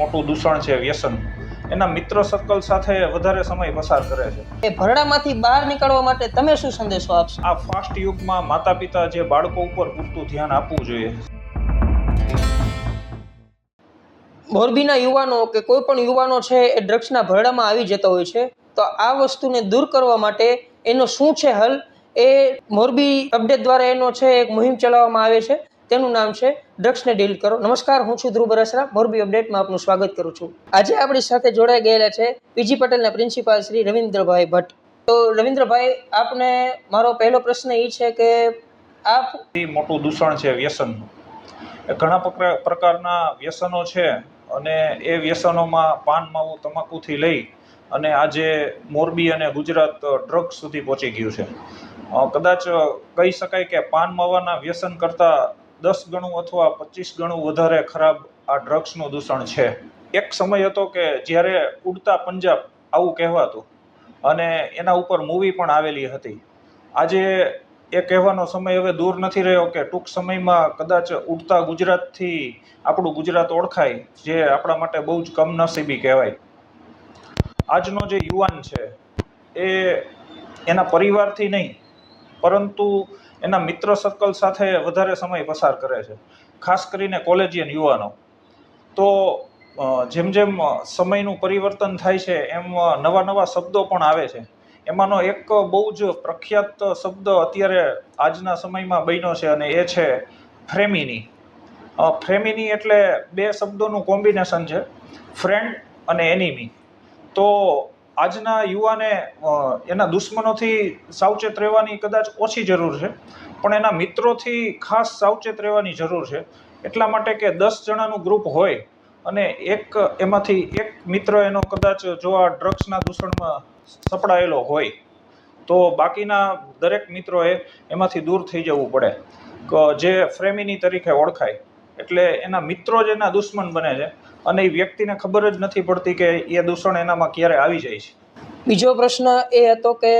મોટું દૂષણ છે વ્યસન. એના મિત્ર સર્કલ સાથે વધારે સમય પસાર કરે છે. એ ભરડામાંથી બહાર નીકળવા માટે તમે શું સંદેશો આપશો? આ ફાસ્ટ યુગમાં માતા પિતા જે બાળકો ઉપર પૂરતું ધ્યાન આપવું જોઈએ. મોરબીના યુવાનો કે કોઈ પણ યુવાનો છે એ ડ્રગ્સના ભરડામાં આવી જતા હોય છે તો આ વસ્તુને દૂર કરવા માટે એનો શું છે હલ? એ મોરબી અપડેટ દ્વારા એનો છે એક મુહિમ ચલાવવામાં આવે છે. તેનું નામ છે ડ્રગ્સને ડીલ કરો. નમસ્કાર, હું છું ધ્રુવ બરસરા. મોરબી અપડેટમાં આપનું સ્વાગત કરું છું. આજે આપણી સાથે જોડાઈ ગયેલા છે પીજી પટેલના પ્રિન્સિપાલ શ્રી રવિન્દ્રભાઈ ભટ્ટ. તો રવિન્દ્રભાઈ, આપને મારો પહેલો પ્રશ્ન એ છે કે આપ મોટું દૂષણ છે વ્યસનનું. ઘણા પ્રકાર- પ્રકારના વ્યસનો છે અને એ વ્યસનોમાં પાન, માવું, તમાકુથી લઈ અને આજે મોરબી અને ગુજરાત ડ્રગ્સ સુધી પહોંચી ગયું છે. કદાચ કહી શકાય કે પાન, માવાના વ્યસન કરતાં દસ ગણું અથવા પચીસ ગણું વધારે ખરાબ આ ડ્રગ્સનું દૂષણ છે. એક સમય હતો કે જ્યારે ઉડતા પંજાબ આવું કહેવાતું અને એના ઉપર મૂવી પણ આવેલી હતી. આજે એ કહેવાનો સમય હવે દૂર નથી રહ્યો કે ટૂંક સમયમાં કદાચ ઉડતા ગુજરાતથી આપણું ગુજરાત ઓળખાય, જે આપણા માટે બહુ જ કમનસીબી કહેવાય. આજનો જે યુવાન છે, એ એના પરિવારથી નહીં, પરંતુ એના મિત્ર સર્કલ સાથે વધારે સમય પસાર કરે છે. ખાસ કરીને કોલેજિયન યુવાનો. તો જેમ જેમ સમયનું પરિવર્તન થાય છે, એમ નવા નવા શબ્દો પણ આવે છે. એમાંનો એક બહુ જ પ્રખ્યાત શબ્દ અત્યારે આજના સમયમાં બન્યો છે અને એ છે ફ્રેમિની. ફ્રેમિની એટલે બે શબ્દોનું કોમ્બિનેશન છે. ફ્રેન્ડ અને એનિમી. તો આજના યુવાને એના દુશ્મનોથી સાવચેત રહેવાની કદાચ ઓછી જરૂર છે, પણ એના મિત્રોથી ખાસ સાવચેત રહેવાની જરૂર છે. એટલા માટે કે દસ જણાનું ગ્રુપ હોય અને એક એમાંથી એક મિત્ર એનો કદાચ જો આ ડ્રગ્સના દૂષણમાં સપડાયેલો હોય, તો બાકીના દરેક મિત્રોએ એમાંથી દૂર થઈ જવું પડે. જે ફ્રેમિની તરીકે ઓળખાય, એટલે એના મિત્રો જ એના દુશ્મન બને છે. અને એ વ્યક્તિને ખબર જ નથી પડતી કે એ દૂષણ એનામાં ક્યારે આવી જાય છે. બીજો પ્રશ્ન એ હતો કે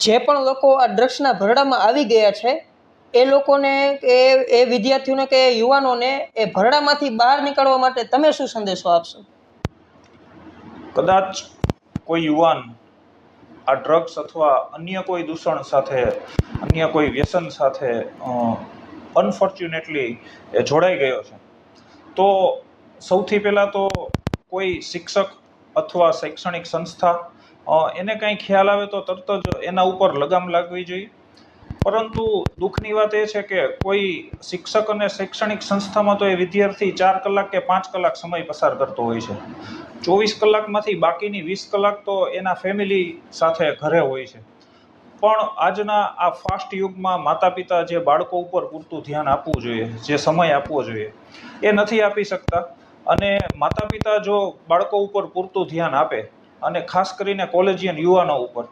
જે પણ લોકો આ ડ્રગ્સના ભરડામાં આવી ગયા છે એ લોકોને કે એ વિદ્યાર્થીઓને કે યુવાનોને એ ભરડામાંથી બહાર નીકળવા માટે તમે શું સંદેશો આપશો? કદાચ કોઈ યુવાન આ ડ્રગ્સ અથવા અન્ય કોઈ દૂષણ સાથે અન્ય કોઈ વ્યસન સાથે અનફોર્ચ્યુનેટલી એ જોડાઈ ગયો છે. તો સૌથી પહેલાં તો કોઈ શિક્ષક અથવા શૈક્ષણિક સંસ્થા એને કંઈ ખ્યાલ આવે તો તરત જ એના ઉપર લગામ લાગવી જોઈએ. પરંતુ દુઃખની વાત એ છે કે કોઈ શિક્ષક અને શૈક્ષણિક સંસ્થામાં તો એ વિદ્યાર્થી ચાર કલાક કે પાંચ કલાક સમય પસાર કરતો હોય છે. ચોવીસ કલાકમાંથી બાકીની વીસ કલાક તો એના ફેમિલી સાથે ઘરે હોય છે. પણ આજના આ ફાસ્ટ યુગમાં માતા પિતા જે બાળકો ઉપર પૂરતું ધ્યાન આપવું જોઈએ, જે સમય આપવો જોઈએ, એ નથી આપી શકતા. અને માતા પિતા જો બાળકો ઉપર પૂરતું ધ્યાન આપે અને ખાસ કરીને કોલેજિયન યુવાનો ઉપર,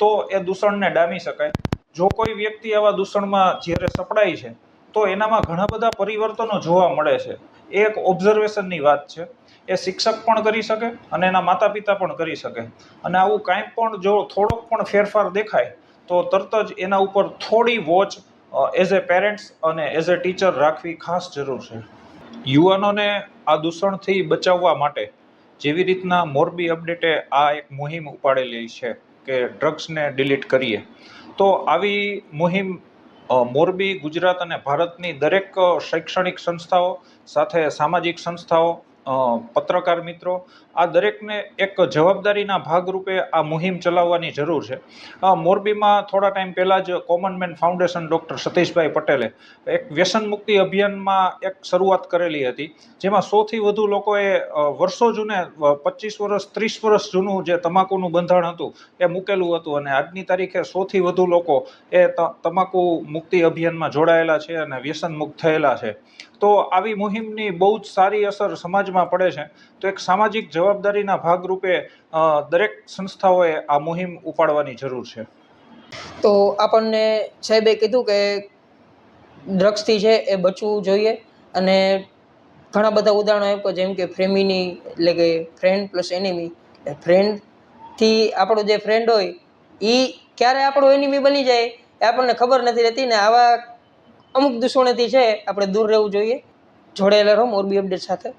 તો એ દૂષણને ડામી શકાય. જો કોઈ વ્યક્તિ આવા દૂષણમાં જ્યારે સપડાય છે, તો એનામાં ઘણા બધા પરિવર્તનો જોવા મળે છે. એ એક ઓબ્ઝર્વેશનની વાત છે. એ શિક્ષક પણ કરી શકે અને એના માતા પિતા પણ કરી શકે. અને આવું કાંઈ પણ જો થોડોક પણ ફેરફાર દેખાય, તો તરત જ એના ઉપર થોડી વોચ એઝ એ પેરેન્ટ્સ અને એઝ એ ટીચર રાખવી ખાસ જરૂર છે. યુવાનોને આ દૂષણથી બચાવવા માટે જેવી રીતના મોરબી અપડેટે આ એક મુહિમ ઉપાડેલી છે કે ડ્રગ્સને ડિલીટ કરીએ. તો આવી મુહિમ મોરબી, ગુજરાત અને ભારતની દરેક શૈક્ષણિક સંસ્થાઓ સાથે સામાજિક સંસ્થાઓ પત્રકાર મિત્રો, આ દરેકને એક જવાબદારીના ભાગરૂપે આ મુહિમ ચલાવવાની જરૂર છે. મોરબીમાં થોડા ટાઈમ પહેલાં જ common man foundation doctor Satishbhai પટેલે એક વ્યસન મુક્તિ અભિયાનમાં એક શરૂઆત કરેલી હતી, જેમાં સૌથી વધુ લોકોએ વર્ષો જૂને પચીસ વર્ષ, ત્રીસ વર્ષ જૂનું જે તમાકુનું બંધારણ હતું, એ મૂકેલું હતું અને આજની તારીખે સૌથી વધુ લોકો એ તમાકુ મુક્તિ અભિયાનમાં જોડાયેલા છે અને વ્યસન મુક્ત થયેલા છે. તો આવી મુહિમની બહુ જ સારી અસર સમાજમાં પડે છે, તો એક સામાજિક જવાબદારીના ભાગરૂપે દરેક સંસ્થાઓએ આ મુહિમ ઉપાડવાની જરૂર છે. તો આપણને સાહેબે કીધું કે ડ્રગ્સથી છે એ બચવું જોઈએ અને ઘણા બધા ઉદાહરણો આપ્યા, જેમ કે ફ્રેમિની, એટલે કે ફ્રેન્ડ પ્લસ એનિમી. ફ્રેન્ડથી આપણો જે ફ્રેન્ડ હોય એ ક્યારે આપણો એનિમી બની જાય એ આપણને ખબર નથી રહેતી ને આવા અમુક દૂષણોથી છે, આપણે દૂર રહેવું જોઈએ. જોડાયેલા રહો, મોરબી અપડેટ સાથે.